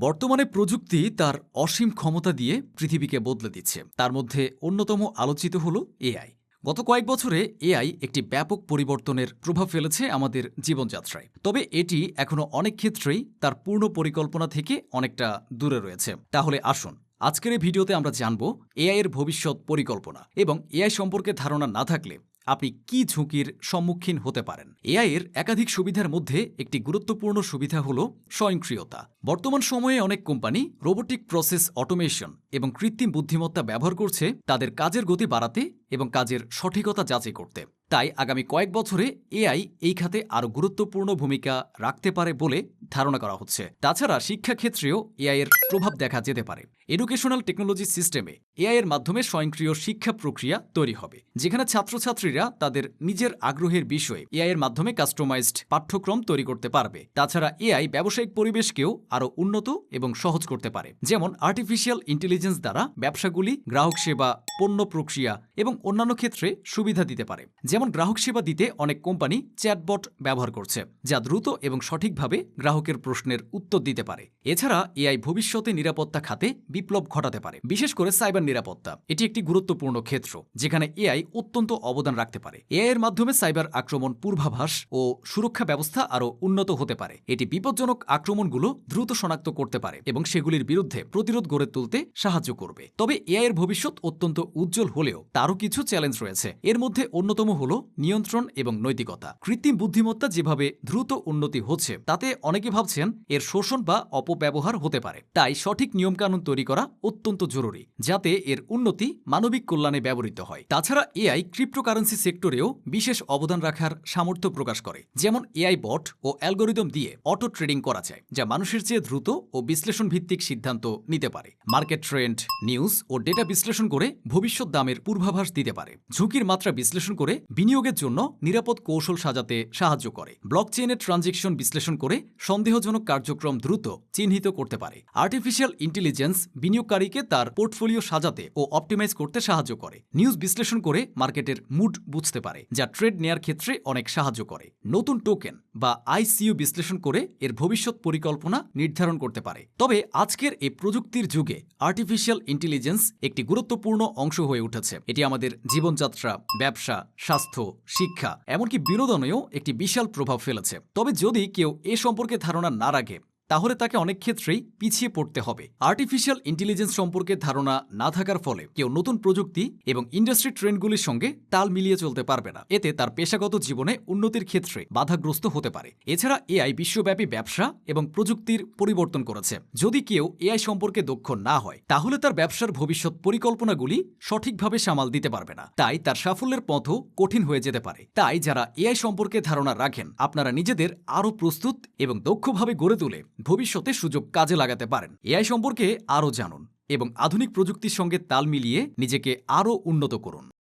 বর্তমানে প্রযুক্তি তার অসীম ক্ষমতা দিয়ে পৃথিবীকে বদলে দিচ্ছে। তার মধ্যে অন্যতম আলোচিত হল এআই। গত কয়েক বছরে এআই একটি ব্যাপক পরিবর্তনের প্রভাব ফেলেছে আমাদের জীবনযাত্রায়। তবে এটি এখনও অনেক ক্ষেত্রেই তার পূর্ণ পরিকল্পনা থেকে অনেকটা দূরে রয়েছে। তাহলে আসুন, আজকের এই ভিডিওতে আমরা জানব এআই এর ভবিষ্যৎ পরিকল্পনা এবং এআই সম্পর্কে ধারণা না থাকলে আপনি কি ঝুঁকির সম্মুখীন হতে পারেন? এআই এর একাধিক সুবিধার মধ্যে একটি গুরুত্বপূর্ণ সুবিধা হল স্বয়ংক্রিয়তা। বর্তমান সময়ে অনেক কোম্পানি রোবোটিক প্রসেস অটোমেশন এবং কৃত্রিম বুদ্ধিমত্তা ব্যবহার করছে তাদের কাজের গতি বাড়াতে এবং কাজের সঠিকতা যাচাই করতে। তাই আগামী কয়েক বছরে এআই এই খাতে আরও গুরুত্বপূর্ণ ভূমিকা রাখতে পারে বলে ধারণা করা হচ্ছে। তাছাড়া শিক্ষাক্ষেত্রেও এআই এর প্রভাব দেখা যেতে পারে। এডুকেশনাল টেকনোলজি সিস্টেমে এআই এর মাধ্যমে স্বয়ংক্রিয় শিক্ষা প্রক্রিয়া তৈরি হবে, যেখানে ছাত্রছাত্রীরা তাদের নিজের আগ্রহের বিষয়ে এআই এর মাধ্যমে কাস্টমাইজড পাঠ্যক্রম তৈরি করতে পারবে। তাছাড়া এআই ব্যবসায়িক পরিবেশকেও আরও উন্নত এবং সহজ করতে পারে, যেমন আর্টিফিশিয়াল ইন্টেলিজেন্স দ্বারা ব্যবসাগুলি গ্রাহক সেবা, পণ্য প্রক্রিয়া এবং অন্যান্য ক্ষেত্রে সুবিধা দিতে পারে। যেমন গ্রাহক সেবা দিতে অনেক কোম্পানি চ্যাটবট ব্যবহার করছে, যা দ্রুত এবং সঠিকভাবে গ্রাহকের প্রশ্নের উত্তর দিতে পারে। এছাড়া এআই ভবিষ্যতে নিরাপত্তা খাতে বিপ্লব ঘটাতে পারে, বিশেষ করে সাইবার নিরাপত্তা। এটি একটি গুরুত্বপূর্ণ ক্ষেত্র, যেখানে এআই অত্যন্ত অবদান রাখতে পারে। এআই এর মাধ্যমে সাইবার আক্রমণ পূর্বাভাস ও সুরক্ষা ব্যবস্থা আরও উন্নত হতে পারে। এটি বিপজ্জনক আক্রমণগুলো দ্রুত শনাক্ত করতে পারে এবং সেগুলির বিরুদ্ধে প্রতিরোধ গড়ে তুলতে সাহায্য করবে। তবে এআই এর ভবিষ্যৎ অত্যন্ত উজ্জ্বল হলেও তারও কিছু চ্যালেঞ্জ রয়েছে। এর মধ্যে অন্যতম হল নিয়ন্ত্রণ এবং নৈতিকতা। কৃত্রিম বুদ্ধিমত্তা যেভাবে দ্রুত উন্নতি হচ্ছে, তাতে অনেকে ভাবছেন এর শোষণ বা অপব্যবহার হতে পারে। তাই সঠিক নিয়মকানুন তৈরি করা অত্যন্ত জরুরি, যাতে এর উন্নতি মানবিক কল্যাণে ব্যবহৃত হয়। তাছাড়া এআই ক্রিপ্টোকারেন্সি সেক্টরেও বিশেষ অবদান রাখার সামর্থ্য প্রকাশ করে, যেমন এআই বট ও অ্যালগোরিদম দিয়ে অটো ট্রেডিং করা যায়, যা মানুষের চেয়ে দ্রুত ও বিশ্লেষণ ভিত্তিক সিদ্ধান্ত নিতে পারে। মার্কেট ট্রেন্ড, নিউজ ও ডেটা বিশ্লেষণ করে ভবিষ্যৎ দামের পূর্বাভাস দিতে পারে। ঝুঁকির মাত্রা বিশ্লেষণ করে বিনিয়োগের জন্য নিরাপদ কৌশল সাজাতে সাহায্য করে। ব্লকচেইনের ট্রানজেকশন বিশ্লেষণ করে সন্দেহজনক কার্যক্রম দ্রুত চিহ্নিত করতে পারে। আর্টিফিশিয়াল ইন্টেলিজেন্স বিনিয়োগকারীকে তার পোর্টফোলিও সাজাতে ও অপটিমাইজ করতে সাহায্য করে। নিউজ বিশ্লেষণ করে মার্কেটের মুড বুঝতে পারে, যা ট্রেড নেয়ার ক্ষেত্রে অনেক সাহায্য করে। নতুন টোকেন বা আইসিইউ বিশ্লেষণ করে এর ভবিষ্যৎ পরিকল্পনা নির্ধারণ করতে পারে। তবে আজকের এই প্রযুক্তির যুগে আর্টিফিশিয়াল ইন্টেলিজেন্স একটি গুরুত্বপূর্ণ অংশ হয়ে উঠেছে। এটি আমাদের জীবনযাত্রা, ব্যবসা, স্বাস্থ্য, শিক্ষা, এমনকি বিনোদনেও একটি বিশাল প্রভাব ফেলেছে। তবে যদি কেউ এ সম্পর্কে ধারণা না রাখে তাহলে তাকে অনেক ক্ষেত্রেই পিছিয়ে পড়তে হবে। আর্টিফিশিয়াল ইন্টেলিজেন্স সম্পর্কে ধারণা না থাকার ফলে কেউ নতুন প্রযুক্তি এবং ইন্ডাস্ট্রি ট্রেন্ডগুলির সঙ্গে তাল মিলিয়ে চলতে পারবে না। এতে তার পেশাগত জীবনে উন্নতির ক্ষেত্রে বাধাগ্রস্ত হতে পারে। এছাড়া এআই বিশ্বব্যাপী ব্যবসা এবং প্রযুক্তির পরিবর্তন করেছে। যদি কেউ এআই সম্পর্কে দক্ষ না হয়, তাহলে তার ব্যবসার ভবিষ্যৎ পরিকল্পনাগুলি সঠিকভাবে সামাল দিতে পারবে না। তাই তার সাফল্যের পথও কঠিন হয়ে যেতে পারে। তাই যারা এআই সম্পর্কে ধারণা রাখেন, আপনারা নিজেদের আরও প্রস্তুত এবং দক্ষভাবে গড়ে তুলে ভবিষ্যতে সুযোগ কাজে লাগাতে পারেন। এআই সম্পর্কে আরও জানুন এবং আধুনিক প্রযুক্তির সঙ্গে তাল মিলিয়ে নিজেকে আরও উন্নত করুন।